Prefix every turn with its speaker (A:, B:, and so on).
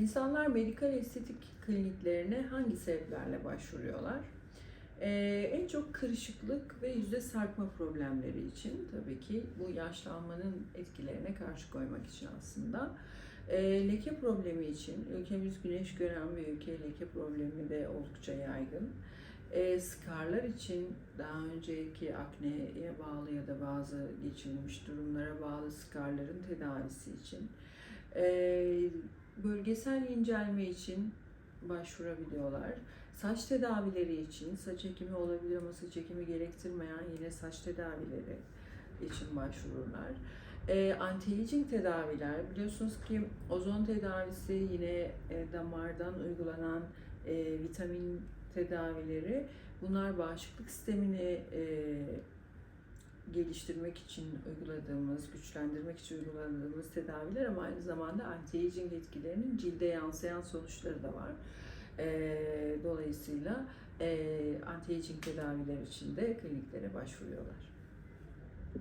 A: İnsanlar medikal estetik kliniklerine hangi sebeplerle başvuruyorlar? Ee, en çok kırışıklık ve yüzde sarkma problemleri için tabii ki bu yaşlanmanın etkilerine karşı koymak için aslında. Ee, leke problemi için, ülkemiz güneş gören bir ülke, leke problemi de oldukça yaygın. Ee, skarlar için daha önceki akneye bağlı ya da bazı geçirilmiş durumlara bağlı skarların tedavisi için. Ee, bölgesel incelme için başvurabiliyorlar. Saç tedavileri için, saç ekimi olabilir ama saç ekimi gerektirmeyen yine saç tedavileri için başvururlar. E, anti-aging tedaviler, biliyorsunuz ki ozon tedavisi yine e, damardan uygulanan e, vitamin tedavileri. Bunlar bağışıklık sistemini e, geliştirmek için uyguladığımız, güçlendirmek için uyguladığımız tedaviler ama aynı zamanda anti-aging etkilerinin cilde yansıyan sonuçları da var. Ee, dolayısıyla e, anti-aging tedaviler için de kliniklere başvuruyorlar.